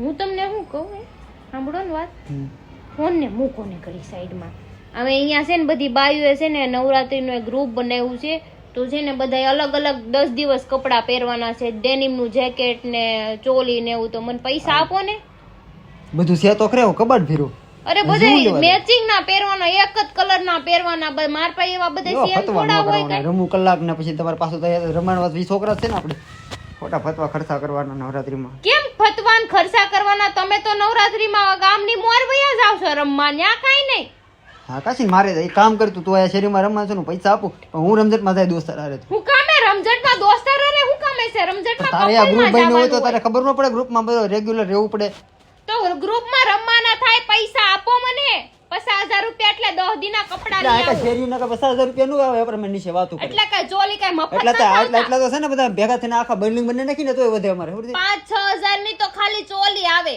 હું તમને શું કહું સાંભળો ને વાત. હમ. ફોન ને મૂકો ને કરી સાઈડમાં. હવે અહીંયા છે ને બધી બાયુએ છે ને નવરાત્રીનું એક ગ્રુપ બનાવ્યું છે. તો છે ને બધા અલગ અલગ દસ દિવસ કપડાં પહેરવાના છે. ડેનિમનું જેકેટ ને ચોલી ને એવું તો મને પૈસા આપો ને. બધું છે તો ખરે હું કબાટ ફેરું અરે બધા? મેચિંગ ના પહેરવાના એક જ કલર ના પહેરવાના માર પાસે એવા બધા સેમ થોડા હોય કાંઈ. કલાક ને પછી તમારે પાસે રમાડવા છોકરા છે ને આપણે ખોટા ફતવા ખર્ચા કરવાના નવરાત્રીમાં. કેમ ફતવાન ખર્ચા કરવાના? તમે તો નવરાત્રીમાં ગામની મોર વયા જાવ છો રમવા ન્યા કાઈ નહીં. હા કાશી મારે એક કામ કરતું તું આ શેરીમાં રમવા છું પૈસા આપું પણ હું રમઝટમાં જાય દોસ્તાર હારે. હું કામે રમઝટમાં દોસ્તાર હારે? હું કામે છે? રમઝટમાં તારે આ ગ્રુપ બન્યું હોય તો તારે ખબર ન પડે ગ્રુપમાં બધો રેગ્યુલર રહેવું પડે. તો ગ્રુપમાં રમવાના થાય પૈસા આપો મને. પચાસ હજાર રૂપિયા એટલે દસ દિના કપડા લઈ આવો. શેરીના કે પચાસ હજાર રૂપિયા નું આવે આપણે નીચે વાતું એટલે કઈ ચોલી કઈ મફત એટલે તો નથી તો છે ને બધા ભેગા થઈને આખા બિલ્ડિંગ બની નાખીને તોય વધે અમારે પાંચ છ હજારની તો ખાલી ચોલી આવે.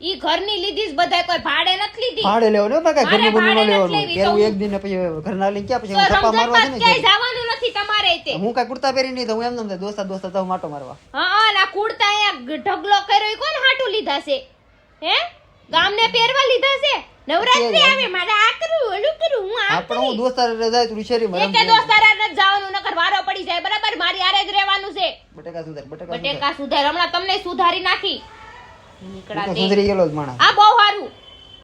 ઈ ઘરની લીધી જ બધાય કોઈ ભાડે નથી લીધી. ભાડે લેવો ને કાંઈ મારે ઘરનું ન લેવાનું નથી લેવી. પહેરવું તો એક દિન પછી ઘરના લઈને ક્યાં પછી હું થપ્પા મારવા છે ને ક્યાંય જવાનું નથી તમારે તે હું કાંઈ કુર્તા પહેરી નહીં તો હું એમ નમ દોસ્તા દોસ્તા માટો મારવા. હા હા ના કુર્તા ઢગલો કર્યો કોણ હાટું લીધા છે? હે? ગામને પહેરવા લીધા છે? નવરાત્રી આવે મારે આ કરવું ઓલું કરવું હું આ આપણે હું દોસ્તાર રજા તો શેરીમાં એકે રમજે. દોસ્તાર ન જવાનું નકર વારો પડી જાય. બરાબર? મારી આરે જ રહેવાનું છે. બટેકા સુધાર બટેકા બટેકા સુધાર. હમણાં તમને સુધારી નાખી. નીકળા દે સુધરી ગયેલો જ માણસ. આ બહુ સારું.